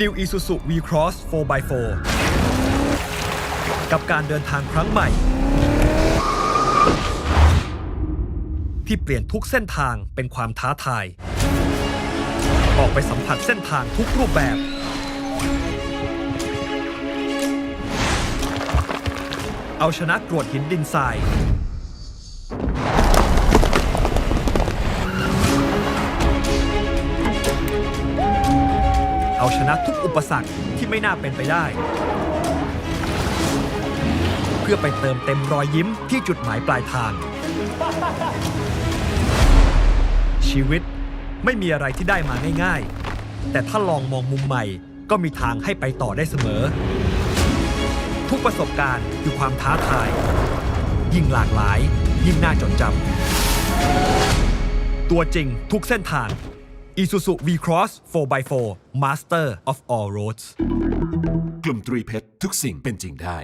New Isuzu V-Cross 4x4 กับการเดินทางครั้งใหม่ ที่เปลี่ยนทุกเส้นทางเป็นความท้าทาย ออกไปสัมผัสเส้นทางทุกรูปแบบ เอาชนะกรวดหินดินทราย เอาชนะทุกอุปสรรคที่ไม่น่าเป็นไปได้ เพื่อไปเติมเต็มรอยยิ้มที่จุดหมายปลายทาง ชีวิตไม่มีอะไรที่ได้มาง่าย ๆ แต่ถ้าลองมองมุมใหม่ก็มีทางให้ไปต่อได้เสมอ ทุกประสบการณ์คือความท้าทาย ยิ่งหลากหลาย ยิ่งน่าจดจำตัวจริงทุกเส้นทาง Isuzu V-Cross 4x4 Master of all roads กลุ่มตรีเพชรทุกสิ่งเป็นจริงได้